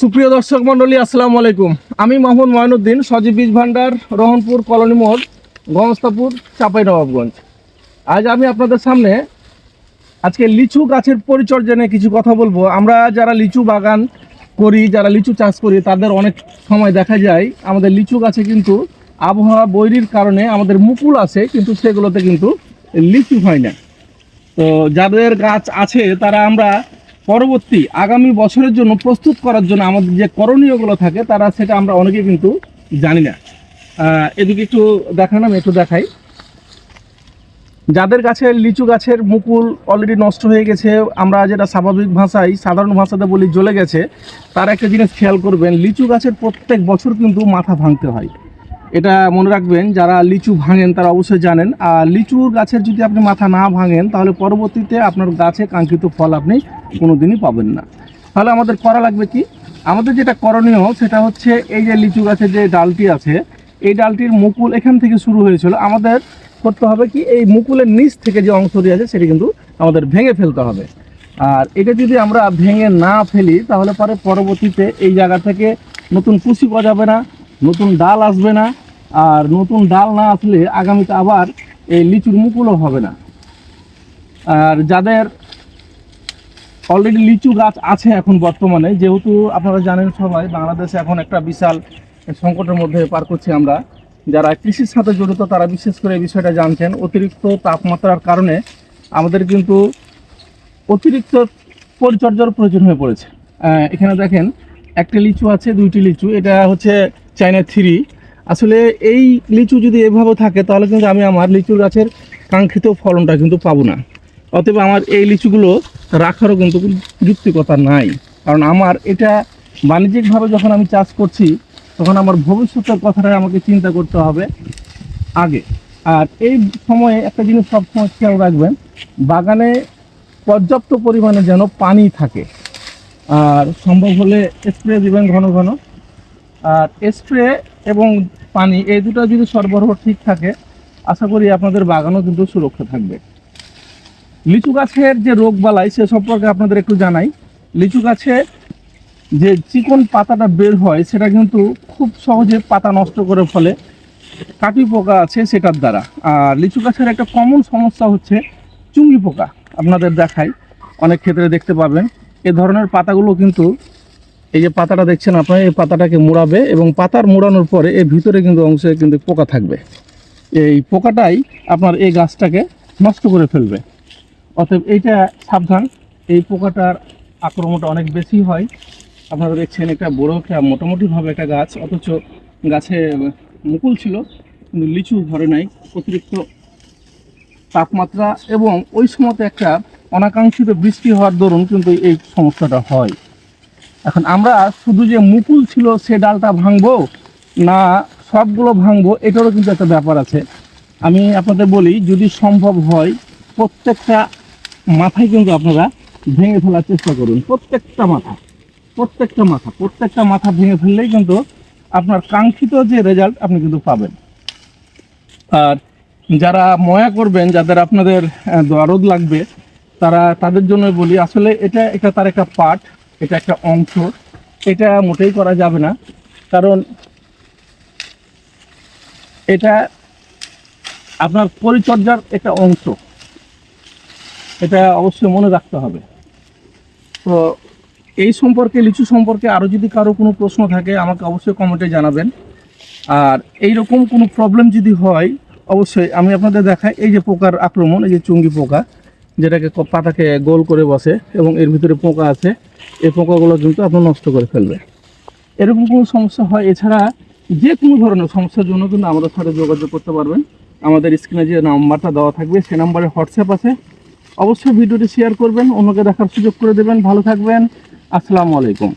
সুপ্রিয় দর্শক মণ্ডলী, আসসালামু আলাইকুম। আমি মোহাম্মদ ময়নুদ্দিন, সজীব বীজ ভান্ডার, রহনপুর কলোনি মোড়, গঙ্গস্তাপুর, চাপাই নবাবগঞ্জ। আজ আমি আপনাদের সামনে আজকে লিচু গাছের পরিচর্যা নিয়ে কিছু কথা বলব। আমরা যারা লিচু বাগান করি, যারা লিচু চাষ করি, তাদের অনেক সময় দেখা যায়, আমাদের লিচু গাছে কিন্তু আবহাওয়া বৈরির কারণে আমাদের মুকুল আছে, কিন্তু সেগুলোতে কিন্তু লিচু হয় না। তো যাদের গাছ আছে, তারা আমরা পরবর্তী আগামী বছরের জন্য প্রস্তুত করার জন্য আমাদের যে করণীয়গুলো থাকে, তারা সেটা আমরা অনেকে কিন্তু জানি না। এদিকে একটু দেখান, আমি একটু দেখাই। যাদের গাছের লিচু গাছের মুকুল অলরেডি নষ্ট হয়ে গেছে, আমরা যেটা স্বাভাবিক ভাষায়, সাধারণ ভাষাতে বলি জ্বলে গেছে, তার একটা জিনিস খেয়াল করবেন, লিচু গাছের প্রত্যেক বছর কিন্তু মাথা ভাঙতে হয়। এটা মনে রাখবেন, যারা লিচু ভাঙেন তারা অবশ্যই জানেন। আর লিচুর গাছের যদি আপনি মাথা না ভাঙেন, তাহলে পরবর্তীতে আপনার গাছে কাঙ্ক্ষিত ফল আপনি কোনোদিনই পাবেন না। তাহলে আমাদের করা লাগবে কি? আমাদের যেটা করণীয়, সেটা হচ্ছে এই যে লিচু গাছের যে ডালটি আছে, এই ডালটির মুকুল এখান থেকে শুরু হয়েছিল। আমাদের করতে হবে কি? এই মুকুলের নিচ থেকে যে অংশটি আছে, সেটি কিন্তু আমাদের ভেঙে ফেলতে হবে। আর এটা যদি আমরা ভেঙে না ফেলি, তাহলে পরে পরবর্তীতে এই জায়গা থেকে নতুন কুশি গজাবে না, নতুন ডাল আসবে না। আর নতুন ডাল না আসলে আগামীতে আবার এই লিচুর মুকুলও হবে না। আর যাদের অলরেডি লিচু গাছ আছে এখন বর্তমানে, যেহেতু আপনারা জানেন সবাই, বাংলাদেশে এখন একটা বিশাল সংকটের মধ্যে পার করছি আমরা। যারা কৃষির সাথে জড়িত, তারা বিশেষ করে এই বিষয়টা জানছেন। অতিরিক্ত তাপমাত্রার কারণে আমাদের কিন্তু অতিরিক্ত পরিচর্যার প্রয়োজন হয়ে পড়েছে। এখানে দেখেন, একটা লিচু আছে, দুইটি লিচু। এটা হচ্ছে চাইনা থ্রি আসলে এই লিচু যদি এভাবে থাকে, তাহলে কিন্তু আমি আমার লিচু গাছের কাঙ্ক্ষিত ফলনটা কিন্তু পাবো না। অতএব আমার এই লিচুগুলো রাখারও কিন্তু কোনো যুক্তিকতা নাই। কারণ আমার এটা বাণিজ্যিকভাবে যখন আমি চাষ করছি, তখন আমার ভবিষ্যতের কথাটা আমাকে চিন্তা করতে হবে আগে। আর এই সময়ে একটা জিনিস সবসময় খেয়াল রাখবেন, বাগানে পর্যাপ্ত পরিমাণে যেন পানি থাকে। আর সম্ভব হলে স্প্রে দেবেন ঘন ঘন। আর স্প্রে এবং পানি, এই দুটো যদি সরবরাহ ঠিক থাকে, আশা করি আপনাদের বাগানও কিন্তু সুরক্ষা থাকবে। লিচু গাছের যে রোগ বালাই, সে সম্পর্কে আপনাদের একটু জানাই। লিচু গাছে যে চিকন পাতাটা বের হয়, সেটা কিন্তু খুব সহজে পাতা নষ্ট করে ফলে। কাটি পোকা আছে সেটার দ্বারা। আর লিচু গাছের একটা কমন সমস্যা হচ্ছে চুঙ্গি পোকা। আপনাদের দেখাই, অনেক ক্ষেত্রে দেখতে পাবেন এ ধরনের পাতাগুলো কিন্তু এই যে পাতাটা দেখছেন আপনারা, এই পাতাটাকে মোড়াবে এবং পাতার মোড়ানোর পরে এর ভিতরে কিন্তু অংশে কিন্তু পোকা থাকবে। এই পোকাটাই আপনার এই গাছটাকে নষ্ট করে ফেলবে। অতএব এইটা সাবধান, এই পোকাটার আক্রমণটা অনেক বেশি হয়। আপনারা দেখছেন একটা বড় একটা, মোটামুটিভাবে একটা গাছ, অথচ গাছে মুকুল ছিল, কিন্তু লিচু ধরে নাই, অতিরিক্ত তাপমাত্রা এবং ওই সময়তে একটা অনাকাঙ্ক্ষিত বৃষ্টি হওয়ার দরুন কিন্তু এই সমস্যাটা হয়। এখন আমরা শুধু যে মুকুল ছিল সে ডালটা ভাঙবো না সবগুলো ভাঙবো, এটারও কিন্তু একটা ব্যাপার আছে। আমি আপনাদের বলি, যদি সম্ভব হয়, প্রত্যেকটা মাথায় কিন্তু আপনারা ভেঙে ফেলার চেষ্টা করুন। প্রত্যেকটা মাথা প্রত্যেকটা মাথা প্রত্যেকটা মাথা ভেঙে ফেললেই কিন্তু আপনার কাঙ্ক্ষিত যে রেজাল্ট আপনি কিন্তু পাবেন। আর যারা ময়া করবেন, যাদের আপনাদের দরদ লাগবে, তারা তাদের জন্য বলি, আসলে এটা এটা তার একটা পার্ট এটা একটা অংশ। এটা মোটেই করা যাবে না, কারণ এটা আপনার পরিচর্যার একটা অংশ। এটা অবশ্যই মনে রাখতে হবে। তো এই সম্পর্কে, লিচু সম্পর্কে আরও যদি কারও কোনো প্রশ্ন থাকে, আমাকে অবশ্যই কমেন্টে জানাবেন। আর এই রকম কোনো প্রবলেম যদি হয়, অবশ্যই আমি আপনাদের দেখাই। এই যে পোকার আক্রমণ, এই যে চুঙ্গি পোকা যেটাকে পাতাকে গোল করে বসে এবং এর ভিতরে পোকা আছে, এই পোকাগুলো কিন্তু আপনার নষ্ট করে ফেলবে। এরকম কোনো সমস্যা হয়? এছাড়া যে কোনো ধরনের সমস্যার জন্য কিন্তু আমাদের সাথে যোগাযোগ করতে পারবেন। আমাদের স্ক্রিনে যে নাম্বারটা দেওয়া থাকবে, সে নাম্বারে হোয়াটসঅ্যাপ আছে। অবশ্যই ভিডিওটি শেয়ার করবেন, অন্যকে দেখার সুযোগ করে দেবেন। ভালো থাকবেন। আসসালামু আলাইকুম।